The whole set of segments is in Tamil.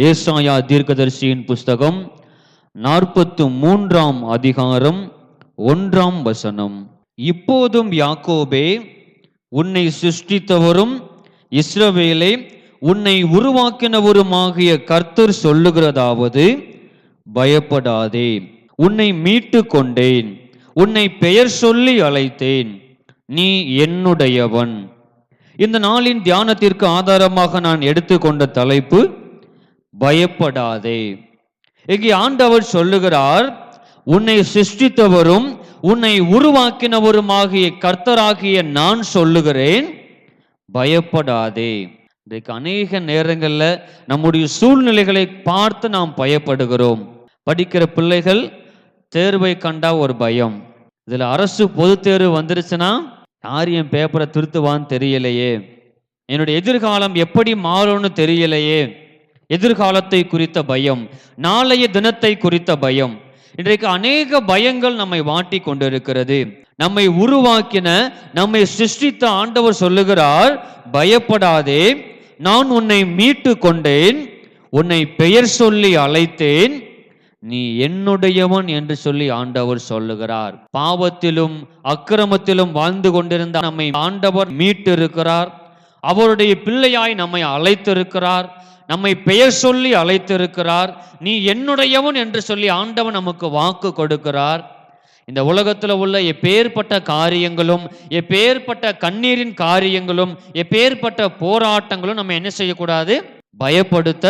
ஏசாயா தீர்க்கதரிசியின் புஸ்தகம் நாற்பத்து மூன்றாம் அதிகாரம் ஒன்றாம் வசனம். இப்போதும் யாக்கோபே உன்னை சிருஷ்டித்தவரும் இஸ்ரவேலே உன்னை உருவாக்கினவருமாகிய கர்த்தர் சொல்லுகிறதாவது பயப்படாதே உன்னை மீட்டு கொண்டேன் உன்னை பெயர் சொல்லி அழைத்தேன் நீ என்னுடையவன். இந்த நாளின் தியானத்திற்கு ஆதாரமாக நான் எடுத்துக்கொண்ட தலைப்பு பயப்படாதே. இங்கே ஆண்டவர் சொல்லுகிறார் உன்னை சிருஷ்டித்தவரும் உன்னை உருவாக்கினவருமாகிய கர்த்தராகிய நான் சொல்லுகிறேன் பயப்படாதே. இன்றைக்கு அநேக நேரங்களில் நம்முடைய சூழ்நிலைகளை பார்த்து நாம் பயப்படுகிறோம். படிக்கிற பிள்ளைகள் தேர்வை கண்டா ஒரு பயம். இதில் அரசு பொது தேர்வு வந்துருச்சுன்னா யார் என் பேப்பரை திருத்துவான்னு தெரியலையே. என்னுடைய எதிர்காலம் எப்படி மாறும்னு தெரியலையே. எதிர்காலத்தை குறித்த பயம் நாளைய தினத்தை குறித்த பயம். இன்றைக்கு அநேக பயங்கள் நம்மை வாட்டி கொண்டிருக்கிறது. நம்மை உருவாக்கின நம்மை சிருஷ்டித்த ஆண்டவர் சொல்லுகிறார் பயப்படாதே நான் உன்னை மீட்டு கொண்டேன் உன்னை பெயர் சொல்லி அழைத்தேன் நீ என்னுடையவன் என்று சொல்லி ஆண்டவர் சொல்லுகிறார். பாவத்திலும் அக்கிரமத்திலும் வாழ்ந்து கொண்டிருந்த நம்மை ஆண்டவர் மீட்டிருக்கிறார். அவருடைய பிள்ளையாய் நம்மை அழைத்திருக்கிறார். நம்மை பெயர் சொல்லி அழைத்திருக்கிறார். நீ என்னுடையவன் என்று சொல்லி ஆண்டவன் நமக்கு வாக்கு கொடுக்கிறார். இந்த உலகத்தில் உள்ள எப்பேற்பட்ட காரியங்களும் எப்பேற்பட்ட கண்ணீரின் காரியங்களும் எப்பேற்பட்ட போராட்டங்களும் நம்ம என்ன செய்யக்கூடாது? பயப்படுத்த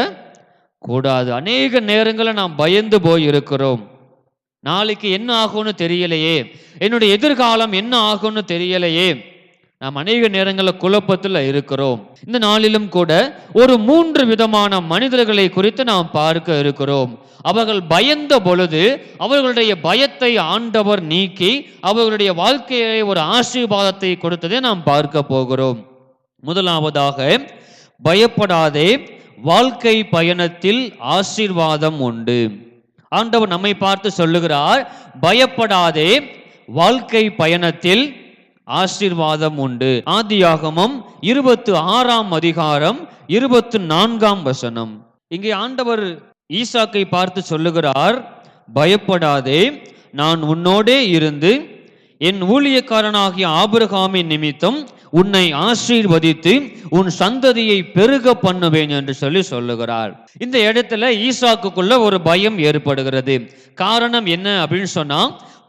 கூடாது. அநேக நேரங்களில் நாம் பயந்து போய் இருக்கிறோம் நாளைக்கு என்ன ஆகும்னு தெரியலையே. என்னுடைய எதிர்காலம் என்ன ஆகும்னு தெரியலையே. நாம் அநேக நேரங்களில் குழப்பத்தில் இருக்கிறோம். இந்த நாளிலும் கூட ஒரு மூன்று விதமான மனிதர்களை குறித்து நாம் பார்க்க இருக்கிறோம். அவர்கள் பயந்த பொழுது அவர்களுடைய பயத்தை ஆண்டவர் நீக்கி அவர்களுடைய வாழ்க்கையை ஒரு ஆசீர்வாதத்தை கொடுத்ததை நாம் பார்க்க போகிறோம். முதலாவதாக பயப்படாதே வாழ்க்கை பயணத்தில் ஆசீர்வாதம் உண்டு. ஆண்டவர் நம்மை பார்த்து சொல்லுகிறார் பயப்படாதே வாழ்க்கை பயணத்தில் ஆசீர்வாதம் உண்டு. ஆதியாகமம் இருபத்து ஆறாம் அதிகாரம் இருபத்து நான்காம் வசனம். இங்கே ஆண்டவர் ஈசாக்கை பார்த்து சொல்லுகிறார் பயப்படாதே நான் உன்னோடே இருந்து என் ஊழியக்காரனாகிய ஆபிரகாமின் நிமித்தம் உன்னை ஆசீர்வதித்து உன் சந்ததியை பெருக பண்ணுவேன் என்று சொல்லி சொல்லுகிறார். இந்த இடத்துல ஈசாக்குக்குள்ள ஒரு பயம் ஏற்படுகிறது. காரணம் என்ன அப்படின்னு சொன்னா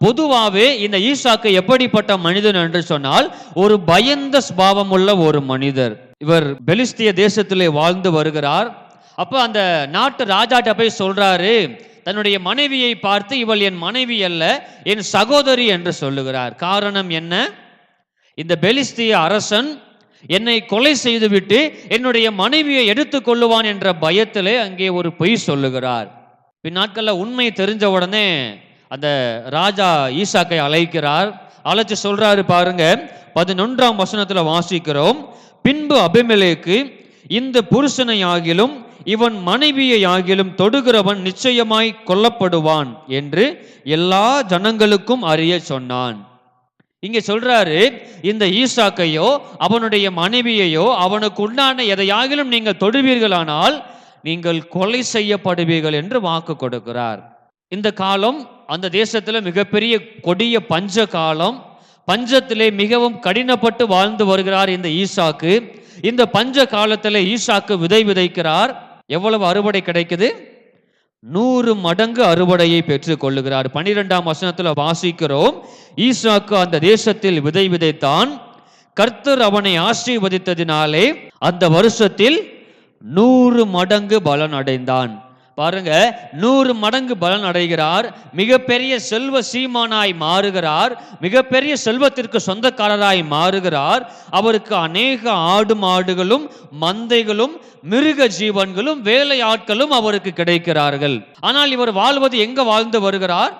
பொதுவாகவே இந்த ஈசாக்கு எப்படிப்பட்ட மனிதன் என்று சொன்னால் ஒரு பயந்த ஸ்பாவம் உள்ள ஒரு மனிதர். இவர் பெலிஸ்திய தேசத்திலே வாழ்ந்து வருகிறார். அப்போ அந்த நாட்டு ராஜாட்ட போய் சொல்றாரு தன்னுடைய மனைவியை பார்த்து இவள் என் மனைவி அல்ல என் சகோதரி என்று சொல்லுகிறார். காரணம் என்ன? இந்த பெலிஸ்திய அரசன் என்னை கொலை செய்துவிட்டு என்னுடைய மனைவியை எடுத்து கொள்ளுவான் என்ற பயத்திலே அங்கே ஒரு பொய் சொல்லுகிறார். பின்னாட்களில் உண்மை தெரிஞ்ச உடனே அந்த ராஜா ஈசாக்கை அழைக்கிறார். அழைச்சு சொல்றாரு பாருங்க பதினொன்றாம் வசனத்துல வாசிக்கிறோம். பின்பு அபிமலேக்கு இந்த புருஷனை ஆகிலும் இவன் மனைவியை ஆகிலும் தொடுகிறவன் நிச்சயமாய் கொல்லப்படுவான் என்று எல்லா ஜனங்களுக்கும் அறிய சொன்னான். இங்க சொல்றாரு இந்த ஈசாக்கையோ அவனுடைய மனைவியையோ அவனுக்கு உண்டான எதையாகிலும் நீங்கள் தொடுவீர்களானால் நீங்கள் கொலை செய்யப்படுவீர்கள் என்று வாக்கு கொடுக்கிறார். இந்த காலம் அந்த தேசத்தில் மிகப்பெரிய கொடிய பஞ்ச காலம் பஞ்சத்திலே மிகவும் கடினப்பட்டு வாழ்ந்து வருகிறார் இந்த ஈசாக்கு. இந்த பஞ்ச காலத்தில் ஈசாக்கு விதை விதைக்கிறார். எவ்வளவு அறுவடை கிடைக்குது? நூறு மடங்கு அறுவடையை பெற்றுக் கொள்ளுகிறார். பனிரெண்டாம் வசனத்தில் வாசிக்கிறோம். ஈசாக்கு அந்த தேசத்தில் விதை விதைத்தான். கர்த்தர் அவனை ஆசீர்வதித்ததினாலே அந்த வருஷத்தில் நூறு மடங்கு பலன் அடைந்தான் பாருங்க நூறு மடங்கு பலன் அடைகிறார். மிகப்பெரிய செல்வ சீமானாய் மாறுகிறார். மிகப்பெரிய செல்வத்திற்கு சொந்தக்காரராய் மாறுகிறார். அவருக்கு அநேக ஆடு மாடுகளும் மந்தைகளும் மிருக ஜீவன்களும் வேலை ஆட்களும் அவருக்கு கிடைக்கிறார்கள். ஆனால் இவர் வாழ்வது எங்க வாழ்ந்து வருகிறார்?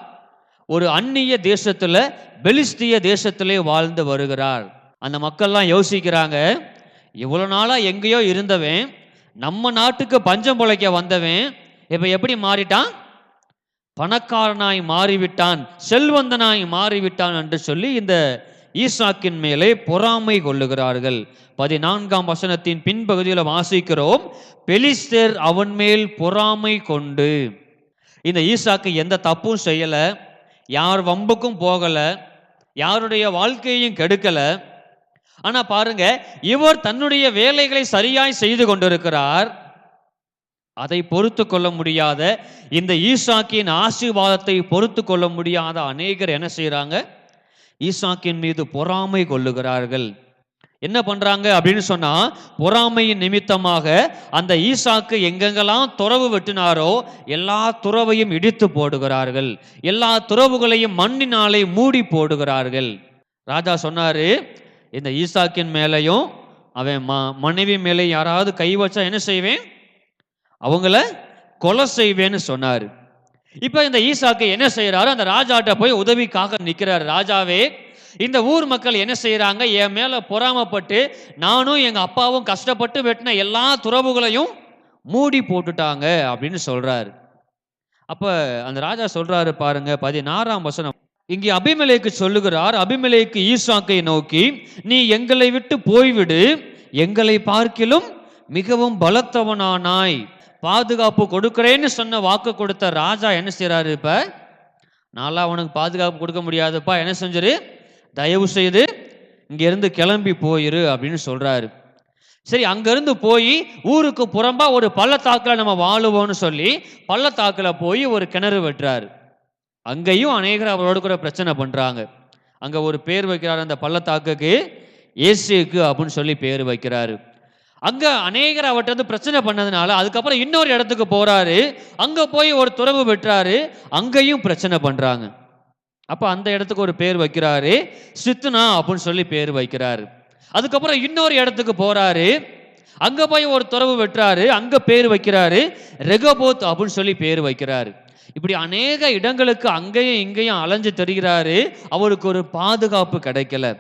ஒரு அந்நிய தேசத்துல பெலிஸ்திய தேசத்திலே வாழ்ந்து வருகிறார். அந்த மக்கள்லாம் யோசிக்கிறாங்க இவ்வளவு நாளா எங்கேயோ இருந்தவன் நம்ம நாட்டுக்கு பஞ்சம் பொழைக்க வந்தவன் இப்ப எப்படி மாறிட்டான்? பணக்காரனாய் மாறிவிட்டான் செல்வந்தனாய் மாறிவிட்டான் என்று சொல்லி இந்த ஈசாக்கின் மேலே பொறாமை கொள்ளுகிறார்கள். பதினான்காம் வசனத்தின் பின்பகுதியில் வாசிக்கிறோம் பெலிஸ்தர் அவன் மேல் பொறாமை கொண்டு. இந்த ஈசாக்கு எந்த தப்பும் செய்யல யார் வம்புக்கும் போகல யாருடைய வாழ்க்கையையும் கெடுக்கல. ஆனா பாருங்க இவர் தன்னுடைய வேலைகளை சரியாய் செய்து கொண்டிருக்கிறார். அதை பொறுத்து கொள்ள முடியாத இந்த ஈசாக்கியின் ஆசீர்வாதத்தை பொறுத்து கொள்ள முடியாத அநேகர் என்ன செய்கிறாங்க ஈசாக்கின் மீது பொறாமை கொள்ளுகிறார்கள். என்ன பண்றாங்க அப்படின்னு சொன்னா பொறாமையின் நிமித்தமாக அந்த ஈசாக்கு எங்கெங்கெல்லாம் துறவு வெட்டினாரோ எல்லா துறவையும் இடித்து போடுகிறார்கள். எல்லா துறவுகளையும் மண்ணினாலே மூடி போடுகிறார்கள். ராஜா சொன்னாரு இந்த ஈசாக்கின் மேலையும் அவன் மனைவி மேலே யாராவது கை வச்சா என்ன செய்வேன்? அவங்கள கொலை செய்வேன்னு சொன்னார். இப்போ இந்த ஈசாக்கு என்ன செய்யறாரு அந்த ராஜாட்ட போய் உதவிக்காக நிற்கிறார் ராஜாவே இந்த ஊர் மக்கள் என்ன செய்யறாங்க என் மேல பொறாமப்பட்டு நானும் எங்க அப்பாவும் கஷ்டப்பட்டு வெட்டின எல்லா துறவுகளையும் மூடி போட்டுட்டாங்க அப்படின்னு சொல்றாரு. அப்ப அந்த ராஜா சொல்றாரு பாருங்க பதினாறாம் வசனம். இங்கே அபிமலைக்கு சொல்லுகிறார் அபிமலேக்கு ஈசாக்கை நோக்கி நீ எங்களை விட்டு போய்விடு. எங்களை பார்க்கிலும் மிகவும் பலத்தவனானாய். பாதுகாப்பு கொடுக்குறேன்னு சொன்ன வாக்கு கொடுத்த ராஜா என்ன செய்கிறாரு இப்போ? நான்லாம் அவனுக்கு பாதுகாப்பு கொடுக்க முடியாதுப்பா என்ன செஞ்சிரு? தயவு செய்து இங்கேருந்து கிளம்பி போயிரு அப்படின்னு சொல்கிறாரு சரி அங்கேருந்து போய் ஊருக்கு புறம்பா ஒரு பள்ளத்தாக்கில் நம்ம வாழுவோம்னு சொல்லி பள்ளத்தாக்கில் போய் ஒரு கிணறு வெட்டுறாரு. அங்கேயும் அநேகர் அவரோட கூட பிரச்சனை பண்ணுறாங்க அங்கே ஒரு பேர் வைக்கிறார் அந்த பள்ளத்தாக்குக்கு ஏசுக்கு அப்படின்னு சொல்லி பேர் வைக்கிறாரு. அங்க அநேகர் அவர்கிட்ட வந்து பிரச்சனை பண்ணதுனால அதுக்கப்புறம் இன்னொரு இடத்துக்கு போறாரு. அங்க போய் ஒரு துறவு வெட்டுறாரு அங்கேயும் பிரச்சனை பண்றாங்க. அப்ப அந்த இடத்துக்கு ஒரு பேர் வைக்கிறாரு. சித்துனா அப்படின்னு சொல்லி பேர் வைக்கிறாரு. அதுக்கப்புறம் இன்னொரு இடத்துக்கு போறாரு. அங்க போய் ஒரு துறவு வெட்டுறாரு அங்க பேர் வைக்கிறாரு. ரெகபோத் அப்படின்னு சொல்லி பேர் வைக்கிறாரு. இப்படி அநேக இடங்களுக்கு அங்கேயும் இங்கேயும் அலைஞ்சு தெரிகிறாரு. அவருக்கு ஒரு பாதுகாப்பு கிடைக்கல.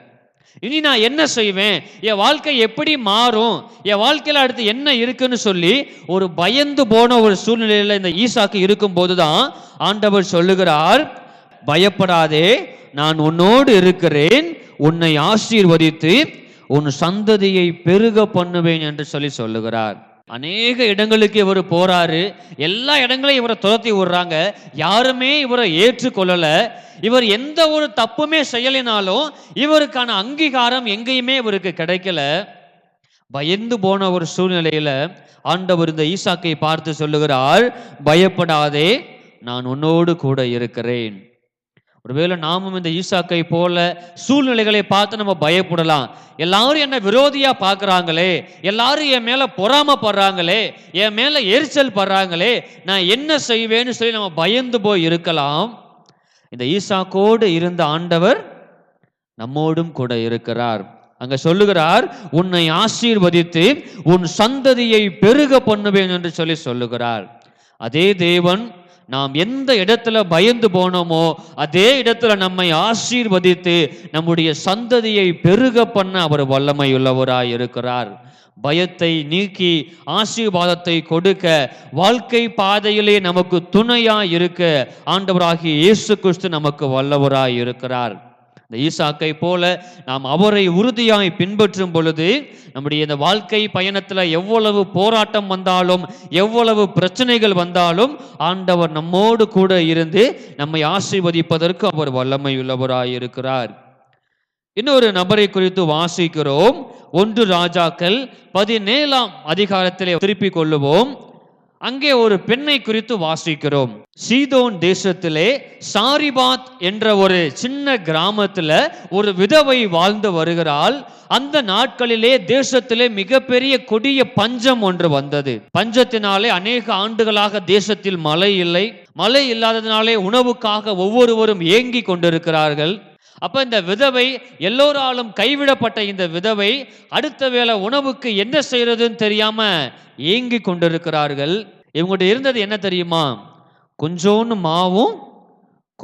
இனி நான் என்ன செய்வேன்? என் வாழ்க்கை எப்படி மாறும்? என் வாழ்க்கையில அடுத்து என்ன இருக்குன்னு சொல்லி ஒரு பயந்து போன ஒரு சூழ்நிலையில இந்த ஈசாக்கு இருக்கும் போதுதான் ஆண்டவர் சொல்லுகிறார் பயப்படாதே நான் உன்னோடு இருக்கிறேன். உன்னை ஆசீர்வதித்து உன் சந்ததியை பெருக பண்ணுவேன் என்று சொல்லி சொல்லுகிறார். அநேக இடங்களுக்கு இவர் போறாரு. எல்லா இடங்களையும் இவரை துரத்தி விடுறாங்க. யாருமே இவரை ஏற்றுக்கொள்ளல. இவர் எந்த ஒரு தப்புமே செய்யலினாலும் இவருக்கான அங்கீகாரம் எங்கேயுமே இவருக்கு கிடைக்கல. பயந்து போன ஒரு சூழ்நிலையில ஆண்டவர் இந்த ஈசாக்கை பார்த்து சொல்லுகிறார் பயப்படாதே நான் உன்னோடு கூட இருக்கிறேன். ஒருவேளை நாமும் இந்த ஈசாக்கை போல சூழ்நிலைகளை பார்த்து நம்ம பயப்படலாம். எல்லாரும் என்ன விரோதியா பார்க்குறாங்களே எல்லாரும் என் மேல பொறாமப்படுறாங்களே என் மேல எரிச்சல் படுறாங்களே நான் என்ன செய்வேன்னு சொல்லி நம்ம பயந்து போய் இருக்கலாம். இந்த ஈசாக்கோடு இருந்த ஆண்டவர் நம்மோடும் கூட இருக்கிறார். அங்க சொல்லுகிறார் உன்னை ஆசீர்வதித்து உன் சந்ததியை பெருக பண்ணுவேன் என்று சொல்லி சொல்லுகிறார். அதே தேவன் நாம் எந்த இடத்துல பயந்து போனோமோ அதே இடத்துல நம்மை ஆசீர்வதித்து நம்முடைய சந்ததியை பெருக பண்ண அவர் வல்லமை உள்ளவராய் இருக்கிறார். பயத்தை நீக்கி ஆசீர்வாதத்தை கொடுக்க வாழ்க்கை பாதையிலே நமக்கு துணையாய் இருக்க ஆண்டவராகிய இயேசு கிறிஸ்து நமக்கு வல்லவராய் இருக்கிறார். இந்த ஈசாக்கை போல நாம் அவரை உறுதியாய் பின்பற்றும் பொழுது நம்முடைய இந்த வாழ்க்கை பயணத்துல எவ்வளவு போராட்டம் வந்தாலும் எவ்வளவு பிரச்சனைகள் வந்தாலும் ஆண்டவர் நம்மோடு கூட இருந்து நம்மை ஆசீர்வதிப்பதற்கு அவர் வல்லமை உள்ளவராயிருக்கிறார் இன்னொரு நபரை குறித்து வாசிக்கிறோம். ஒன்று ராஜாக்கள் பதினேழாம் அதிகாரத்திலே திருப்பிக் கொள்ளுவோம். அங்கே ஒரு பெண்ணை குறித்து வாசிக்கிறோம். சீதோன் தேசத்திலே சாரிபாத் என்ற ஒரு சின்ன கிராமத்துல ஒரு விதவை வாழ்ந்து வருகிறாள். அந்த நாட்களிலே தேசத்திலே மிகப்பெரிய கொடிய பஞ்சம் ஒன்று வந்தது. பஞ்சத்தினாலே அநேக ஆண்டுகளாக தேசத்தில் மழை இல்லை. மழை இல்லாததினாலே உணவுக்காக ஒவ்வொருவரும் ஏங்கி கொண்டிருக்கிறார்கள். அப்போ இந்த விதவை எல்லோராலும் கைவிடப்பட்ட இந்த விதவை அடுத்த வேளை உணவுக்கு என்ன செய்யறதுன்னு தெரியாம ஏங்கி கொண்டிருக்கிறார்கள். இவங்ககிட்ட இருந்தது என்ன தெரியுமா? கொஞ்சோன்னு மாவும்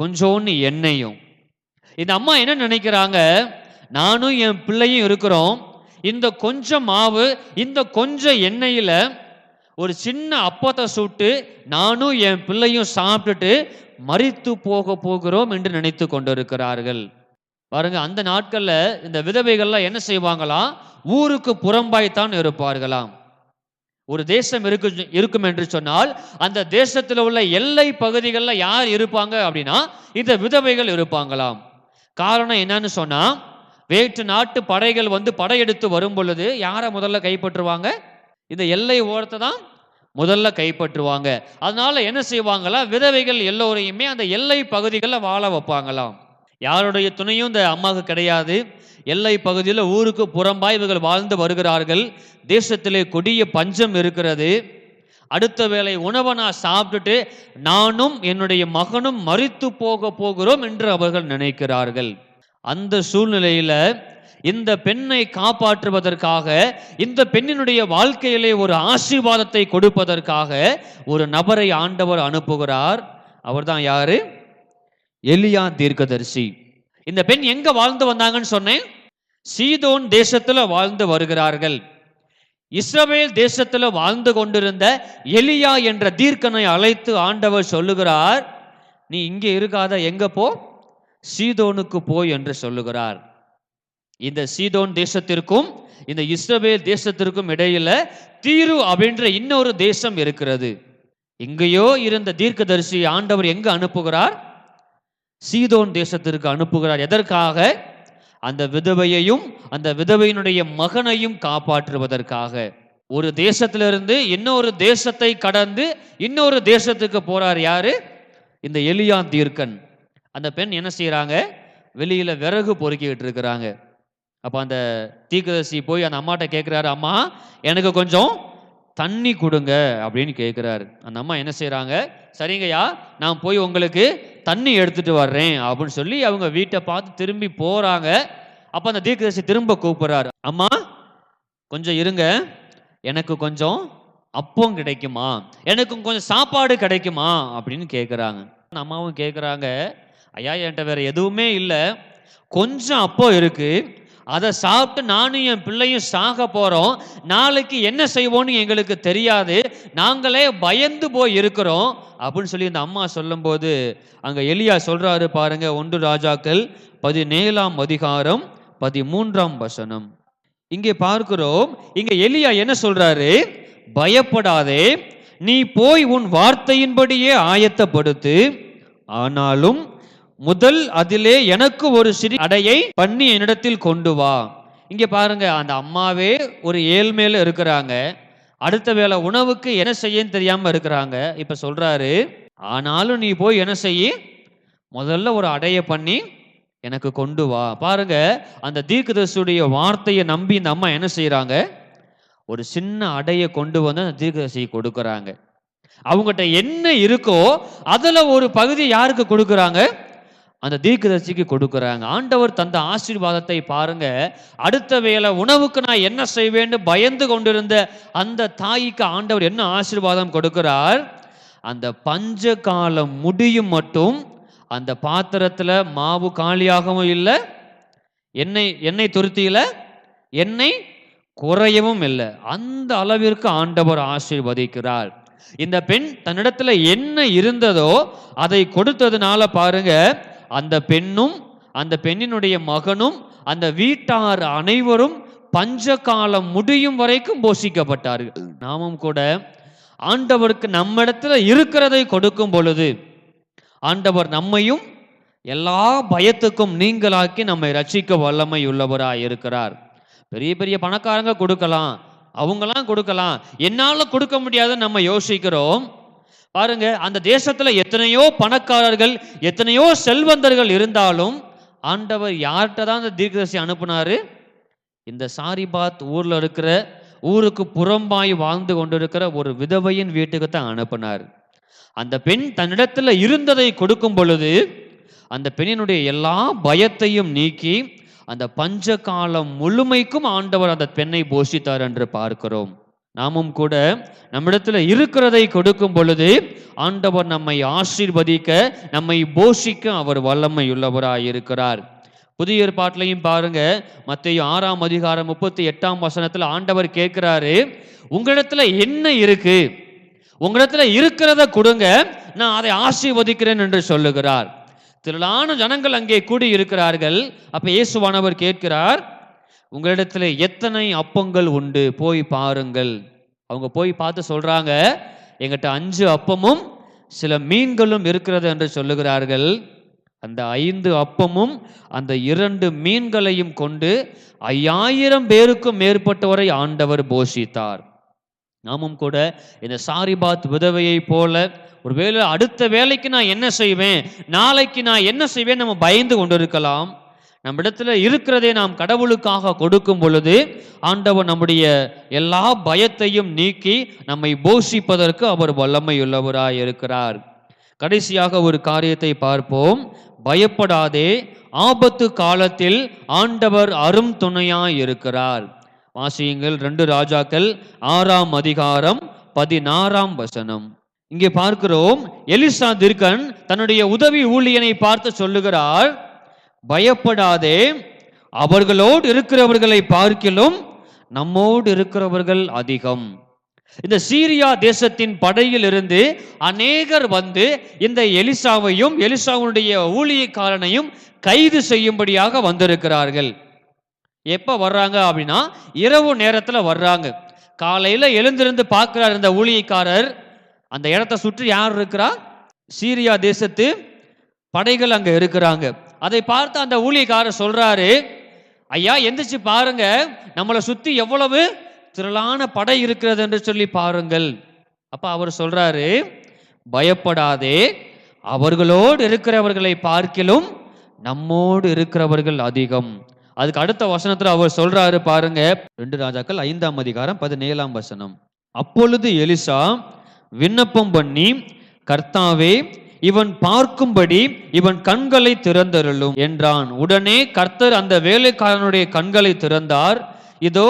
கொஞ்சோன்னு எண்ணெயும். இந்த அம்மா என்ன நினைக்கிறாங்க? நானும் என் பிள்ளையும் இருக்கிறோம். இந்த கொஞ்சம் மாவு இந்த கொஞ்சம் எண்ணெயில ஒரு சின்ன அப்பத்தை சுட்டு நானும் என் பிள்ளையும் சாப்பிட்டுட்டு மறித்து போக போகிறோம் என்று நினைத்து கொண்டிருக்கிறார்கள். பாருங்க அந்த நாட்கள்ல இந்த விதவைகள்லாம் என்ன செய்வாங்களாம்? ஊருக்கு புறம்பாய்த்தான் இருப்பார்களாம். ஒரு தேசம் இருக்கு இருக்கும் என்று சொன்னால் அந்த தேசத்தில் உள்ள எல்லை பகுதிகளில் யார் இருப்பாங்க அப்படின்னா இந்த விதவைகள் இருப்பாங்களாம். காரணம் என்னன்னு சொன்னா வேற்று நாட்டு படைகள் வந்து படையெடுத்து வரும் பொழுது யாரை முதல்ல கைப்பற்றுவாங்க? இந்த எல்லை ஓரத்தை தான் முதல்ல கைப்பற்றுவாங்க. அதனால என்ன செய்வாங்களா விதவைகள் எல்லோரையுமே அந்த எல்லை பகுதிகளில் வாழ வைப்பாங்களாம். யாருடைய துணையும் இந்த அம்மாவுக்கு கிடையாது. எல்லை பகுதியில் ஊருக்கு புறம்பாய் இவர்கள் வாழ்ந்து வருகிறார்கள். தேசத்திலே கொடிய பஞ்சம் இருக்கிறது. அடுத்த வேளை உணவை நான் சாப்பிட்டுட்டு நானும் என்னுடைய மகனும் மறித்து போக போகிறோம் என்று அவர்கள் நினைக்கிறார்கள். அந்த சூழ்நிலையில் இந்த பெண்ணை காப்பாற்றுவதற்காக இந்த பெண்ணினுடைய வாழ்க்கையிலே ஒரு ஆசீர்வாதத்தை கொடுப்பதற்காக ஒரு நபரை ஆண்டவர் அனுப்புகிறார். அவர்தான் யாரு? எலியா தீர்க்கதரிசி. இந்த பெண் எங்க வாழ்ந்து வந்தாங்கன்னு சொன்னேன்? சீதோன் தேசத்துல வாழ்ந்து வருகிறார்கள். இஸ்ரவேல் தேசத்துல வாழ்ந்து கொண்டிருந்த எலியா என்ற தீர்க்கனை அழைத்து ஆண்டவர் சொல்லுகிறார் நீ இங்கே இருக்காத எங்க போ? சீதோனுக்கு போ என்று சொல்லுகிறார். இந்த சீதோன் தேசத்திற்கும் இந்த இஸ்ரவேல் தேசத்திற்கும் இடையில தீரு அப்படின்ற இன்னொரு தேசம் இருக்கிறது. எங்கேயோ இருந்த தீர்க்கதரிசி ஆண்டவர் எங்க அனுப்புகிறார்? சீதோன் தேசத்திற்கு அனுப்புகிறார். எதற்காக? அந்த விதவையையும் அந்த விதவையினுடைய மகனையும் காப்பாற்றுவதற்காக. ஒரு தேசத்திலிருந்து இன்னொரு தேசத்தை கடந்து இன்னொரு தேசத்துக்கு போறார் யாரு? இந்த எலியா தீர்க்கன். அந்த பெண் என்ன செய்யறாங்க வெளியில விறகு பொறுக்கிக்கிட்டு இருக்கிறாங்க. அப்ப அந்த தீர்க்கதரிசி போய் அந்த அம்மாட்ட கேட்கிறாரு அம்மா எனக்கு கொஞ்சம் தண்ணி கொடுங்க அப்படின்னு கேட்குறாரு அந்த அம்மா என்ன செய்கிறாங்க சரிங்கய்யா நான் போய் உங்களுக்கு தண்ணி எடுத்துட்டு வர்றேன் அப்படின்னு சொல்லி அவங்க வீட்டை பார்த்து திரும்பி போறாங்க. அப்ப அந்த தீர்க்கதரிசி திரும்ப கூப்பிடுறாரு. அம்மா கொஞ்சம் இருங்க. எனக்கு கொஞ்சம் அப்பவும் கிடைக்குமா? எனக்கும் கொஞ்சம் சாப்பாடு கிடைக்குமா? அப்படின்னு கேட்குறாங்க அம்மாவும் கேட்குறாங்க ஐயா என்கிட்ட வேற எதுவுமே இல்லை. கொஞ்சம் அப்போ இருக்குது அதை சாப்பிட்டு நானும் என் பிள்ளையும் சாக போறோம். நாளைக்கு என்ன செய்வோன்னு எங்களுக்கு தெரியாது. நாங்களே பயந்து போய் இருக்கிறோம். அப்படின்னு சொல்லி இந்த அம்மா சொல்லும்போது அங்க எலியா சொல்றாரு பாருங்க ஒன்று ராஜாக்கள் பதினேழாம் அதிகாரம் பதிமூன்றாம் வசனம். இங்கே பார்க்கிறோம் இங்க எலியா என்ன சொல்றாரு? பயப்படாதே நீ போய் உன் வார்த்தையின்படியே ஆயத்தப்படுத்து. ஆனாலும் முதல் அதிலே எனக்கு ஒரு சிறு அடையை பண்ணி என்னிடத்தில் கொண்டு வா. இங்க பாருங்க அந்த அம்மாவே ஒரு ஏழ்மேல இருக்கிறாங்க. அடுத்த வேளை உணவுக்கு என்ன செய்யன்னு தெரியாம இருக்கிறாங்க. இப்ப சொல்றாரு ஆனாலும் நீ போய் என்ன செய்ய? முதல்ல ஒரு அடையை பண்ணி எனக்கு கொண்டு வா. பாருங்க அந்த தீர்க்கதரிசியுடைய வார்த்தையை நம்பி இந்த அம்மா என்ன செய்கிறாங்க ஒரு சின்ன அடையை கொண்டு வந்து அந்த தீர்க்கதரிசி கொடுக்குறாங்க. அவங்ககிட்ட என்ன இருக்கோ அதுல ஒரு பகுதி யாருக்கு கொடுக்குறாங்க? அந்த தீர்க்கதர்சிக்கு கொடுக்குறாங்க. ஆண்டவர் தந்த ஆசீர்வாதத்தை பாருங்க. அடுத்த வேளை உணவுக்கு நான் என்ன செய்வேன்னு பயந்து கொண்டிருந்த அந்த தாய்க்கு ஆண்டவர் என்ன ஆசீர்வாதம் கொடுக்கிறார்? அந்த பஞ்ச காலம் முடியும் மட்டும் அந்த பாத்திரத்துல மாவு காலியாகவும் இல்லை எண்ணெய் எண்ணெய் துருத்தியில எண்ணெய் குறையவும் இல்லை. அந்த அளவிற்கு ஆண்டவர் ஆசீர்வதிக்கிறார். இந்த பெண் தன்னிடத்துல என்ன இருந்ததோ அதை கொடுத்ததுனால பாருங்க அந்த பெண்ணும் அந்த பெண்ணினுடைய மகனும் அந்த வீட்டார் அனைவரும் பஞ்ச காலம் முடியும் வரைக்கும் போஷிக்கப்பட்டார்கள். நாமும் கூட ஆண்டவருக்கு நம்மிடத்துல இருக்கிறதை கொடுக்கும் பொழுது ஆண்டவர் நம்மையும் எல்லா பயத்துக்கும் நீங்களாக்கி நம்மை ரட்சிக்க வல்லமை உள்ளவராக இருக்கிறார். பெரிய பெரிய பணக்காரங்க கொடுக்கலாம் அவங்களாம் கொடுக்கலாம். என்னால் கொடுக்க முடியாத நம்ம யோசிக்கிறோம். பாருங்க அந்த தேசத்துல எத்தனையோ பணக்காரர்கள் எத்தனையோ செல்வந்தர்கள் இருந்தாலும் ஆண்டவர் யார்கிட்ட தான் அந்த தீர்க்கதரிசி அனுப்புனாரு? இந்த சாரிபாத் ஊர்ல இருக்கிற ஊருக்கு புறம்பாய் வாழ்ந்து கொண்டிருக்கிற ஒரு விதவையின் வீட்டுக்கு தான் அனுப்புனார். அந்த பெண் தன்னிடத்துல இருந்ததை கொடுக்கும் பொழுது அந்த பெண்ணினுடைய எல்லா பயத்தையும் நீக்கி அந்த பஞ்ச காலம் முழுமைக்கும் ஆண்டவர் அந்த பெண்ணை போஷித்தார் என்று பார்க்கிறோம். நாமும் கூட நம்மிடத்துல இருக்கிறதை கொடுக்கும் பொழுது ஆண்டவர் நம்மை ஆசீர்வதிக்க நம்மை போஷிக்க அவர் வல்லமை இருக்கிறார். புதிய ஏற்பாட்டிலையும் பாருங்க மத்திய ஆறாம் அதிகாரம் முப்பத்தி எட்டாம் வசனத்துல ஆண்டவர் கேட்கிறாரு உங்களிடத்துல என்ன இருக்கு? உங்களிடத்துல இருக்கிறத கொடுங்க நான் அதை ஆசீர்வதிக்கிறேன் என்று சொல்லுகிறார். திரளான ஜனங்கள் அங்கே கூடி இருக்கிறார்கள் அப்ப இயேசுவானவர் கேட்கிறார் உங்களிடத்துல எத்தனை அப்பங்கள் உண்டு? போய் பாருங்கள். அவங்க போய் பார்த்து சொல்றாங்க எங்கிட்ட அஞ்சு அப்பமும் சில மீன்களும் இருக்கிறது என்று சொல்லுகிறார்கள். அந்த ஐந்து அப்பமும் அந்த இரண்டு மீன்களையும் கொண்டு ஐயாயிரம் பேருக்கும் மேற்பட்டவரை ஆண்டவர் போஷித்தார். நாமும் கூட இந்த சாரிபாத் விதவையை போல ஒருவேளை அடுத்த வேலைக்கு நான் என்ன செய்வேன்? நாளைக்கு நான் என்ன செய்வேன்? நம்ம பயந்து கொண்டிருக்கலாம். நம்மிடத்துல இருக்கிறதை நாம் கடவுளுக்காக கொடுக்கும் பொழுது ஆண்டவர் நம்முடைய எல்லா பயத்தையும் நீக்கி நம்மை போஷிப்பதற்கு அவர் வல்லமையுள்ளவராய் இருக்கிறார். கடைசியாக ஒரு காரியத்தை பார்ப்போம். பயப்படாதே ஆபத்து காலத்தில் ஆண்டவர் அரும் துணையாய் இருக்கிறார். வாசியுங்கள் ரெண்டு ராஜாக்கள் ஆறாம் அதிகாரம் பதினாறாம் வசனம். இங்கே பார்க்கிறோம் எலிசா திர்கன் தன்னுடைய உதவி ஊழியனை பார்த்து சொல்லுகிறார் பயப்படாதே. அவர்களோடு இருக்கிறவர்களை பார்க்கிலும் நம்மோடு இருக்கிறவர்கள் அதிகம். இந்த சீரியா தேசத்தின் படையில் இருந்து அநேகர் வந்து இந்த எலிசாவையும் எலிசாவுடைய ஊழியக்காரனையும் கைது செய்யும்படியாக வந்திருக்கிறார்கள். எப்ப வர்றாங்க அப்படின்னா இரவு நேரத்துல வர்றாங்க. காலையில எழுந்திருந்து பார்க்கிறார் இந்த ஊழியக்காரர். அந்த இடத்த சுற்றி யார் இருக்கிறா? சீரியா தேசத்து படைகள் அங்க இருக்கிறாங்க. அதை பார்த்து அந்த ஊழியக்காரர் சொல்றாரு ஐயா எந்திரிச்சு பாருங்க. நம்மளை சுத்தி எவ்வளவு திரளான படை இருக்கிறது என்று சொல்லி பாருங்கள். அப்ப அவர் சொல்றாரு பயப்படாதே. அவர்களோடு இருக்கிறவர்களை பார்க்கிலும் நம்மோடு இருக்கிறவர்கள் அதிகம். அதுக்கு அடுத்த வசனத்துல அவர் சொல்றாரு பாருங்க ரெண்டு ராஜாக்கள் ஐந்தாம் அதிகாரம் பதினேழாம் வசனம். அப்பொழுது எலிசா விண்ணப்பம் பண்ணி கர்த்தாவே இவன் பார்க்கும்படி இவன் கண்களை திறந்தருளும் என்றான். உடனே கர்த்தர் அந்த வேலைக்காரனுடைய கண்களை திறந்தார். இதோ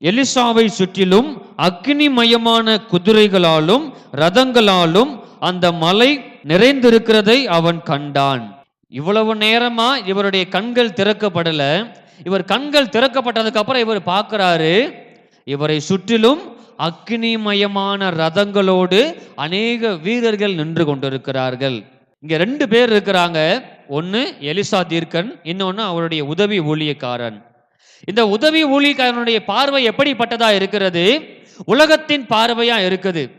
எலிசாவை சுற்றிலும் அக்னிமயமான குதிரைகளாலும் ரதங்களாலும் அந்த மலை நிறைந்திருக்கிறதை அவன் கண்டான். இவ்வளவு நேரமா இவருடைய கண்கள் திறக்கப்படல. இவர் கண்கள் திறக்கப்பட்டதுக்கு அப்புறம் இவர் பார்க்கிறாரு. இவரை சுற்றிலும் அக்னிமயமான ரதங்களோடு அநேக வீரர்கள் நின்று கொண்டிருக்கிறார்கள். இங்க ரெண்டு பேர் இருக்கிறாங்க. ஒன்னு எலிசா தீர்க்கன் இன்னொன்னு அவருடைய உதவி ஊழியக்காரன். இந்த உதவி ஊழியக்காரனுடைய பார்வை எப்படிப்பட்டதா இருக்கிறது? உலகத்தின் பார்வையா இருக்குது.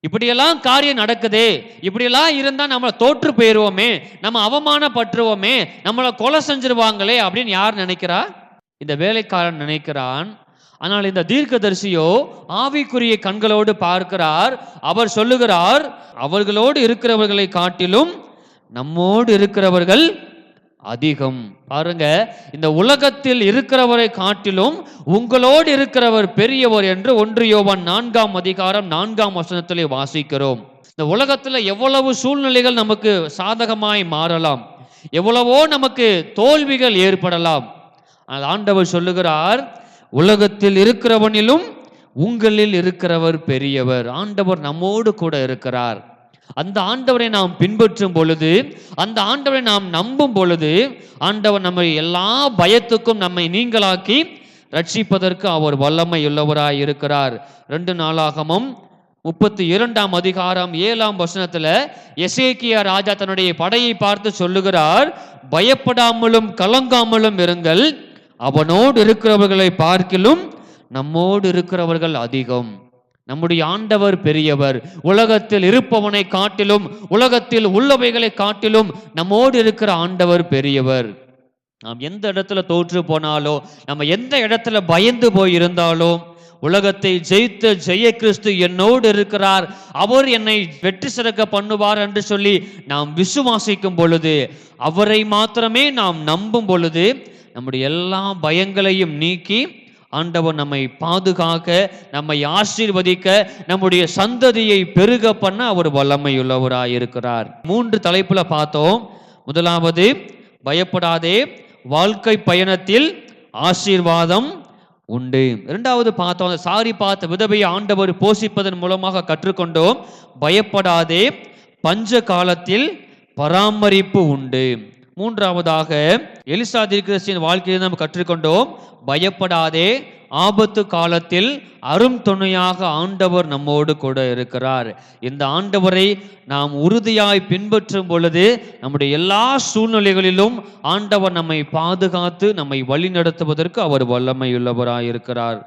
இப்படியெல்லாம் காரியம் நடக்குதே. இப்படியெல்லாம் இருந்தா நம்மளை தோற்று போயிருவோமே. நம்ம அவமானப்பட்டுருவோமே. நம்மளை கொலை செஞ்சிருவாங்களே அப்படின்னு யார் நினைக்கிறா? இந்த வேலைக்காரன் நினைக்கிறான் ஆனால் இந்த தீர்க்கதரிசியோ ஆவிக்குரிய கண்களோடு பார்க்கிறார். அவர் சொல்லுகிறார் அவர்களோடு இருக்கிறவர்களை காட்டிலும் நம்மோடு இருக்கிறவர்கள் அதிகம். பாருங்க இந்த உலகத்தில் இருக்கிறவரை காட்டிலும் உங்களோடு இருக்கிறவர் பெரியவர் என்று ஒன்று யோவான் நான்காம் அதிகாரம் நான்காம் வசனத்திலே வாசிக்கிறோம். இந்த உலகத்தில் எவ்வளவு சூழ்நிலைகள் நமக்கு சாதகமாய் மாறலாம். எவ்வளவோ நமக்கு தோல்விகள் ஏற்படலாம். ஆனால் ஆண்டவர் சொல்லுகிறார் உலகத்தில் இருக்கிறவனிலும் உங்களில் இருக்கிறவர் பெரியவர். ஆண்டவர் நம்மோடு கூட இருக்கிறார். அந்த ஆண்டவரை நாம் பின்பற்றும் பொழுது அந்த ஆண்டவரை நாம் நம்பும் பொழுது ஆண்டவர் நம்மை எல்லா பயத்துக்கும் நம்மை நீங்களாக்கி ரட்சிப்பதற்கு அவர் வல்லமை உள்ளவராய் இருக்கிறார். ரெண்டு நாளாகமும் முப்பத்தி இரண்டாம் அதிகாரம் ஏழாம் வசனத்துல எசேக்கியா ராஜா தன்னுடைய படையை பார்த்து சொல்லுகிறார் பயப்படாமலும் கலங்காமலும் இருங்கள். அவனோடு இருக்கிறவர்களை பார்க்கிலும் நம்மோடு இருக்கிறவர்கள் அதிகம். நம்முடைய ஆண்டவர் பெரியவர். உலகத்தில் இருப்பவனை காட்டிலும் உலகத்தில் உள்ளவைகளை காட்டிலும் நம்மோடு இருக்கிற ஆண்டவர் பெரியவர். நாம் எந்த இடத்துல தோற்று போனாலோ நம்ம எந்த இடத்துல பயந்து போய் இருந்தாலோ உலகத்தை ஜெயித்த ஜெய கிறிஸ்து என்னோடு இருக்கிறார். அவர் என்னை வெற்றி சிறக்க பண்ணுவார் என்று சொல்லி நாம் விசுவாசிக்கும் பொழுது அவரை மாத்திரமே நாம் நம்பும் பொழுது நம்முடைய எல்லா பயங்களையும் நீக்கி ஆண்டவர் நம்மை பாதுகாக்க நம்மை ஆசீர்வதிக்க நம்முடைய சந்ததியை பெருக பண்ண அவர் வல்லமையுள்ளவராக இருக்கிறார். மூன்று தலைப்புல பார்த்தோம். முதலாவது பயப்படாதே வாழ்க்கை பயணத்தில் ஆசீர்வாதம் உண்டு. இரண்டாவது பார்த்தோம் அந்த சாரி பார்த்த விதவையை ஆண்டவர் போஷிப்பதன் மூலமாக கற்றுக்கொண்டோம். பயப்படாதே பஞ்ச காலத்தில் பராமரிப்பு உண்டு. மூன்றாவதாக எலிசா தீர்க்கதரிசியின் வாழ்க்கையை நாம் கற்றுக்கொண்டோம். பயப்படாதே ஆபத்து காலத்தில் அரும் துணையாக ஆண்டவர் நம்மோடு கூட இருக்கிறார். இந்த ஆண்டவரை நாம் உறுதியாய் பின்பற்றும் பொழுது நம்முடைய எல்லா சூழ்நிலைகளிலும் ஆண்டவர் நம்மை பாதுகாத்து நம்மை வழிநடத்துவதற்கு அவர் வல்லமையுள்ளவராய் இருக்கிறார்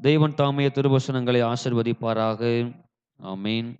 தெய்வன் தாமிய திருவசனங்களை ஆசிர்வதிப்பாராக. ஆமீன்.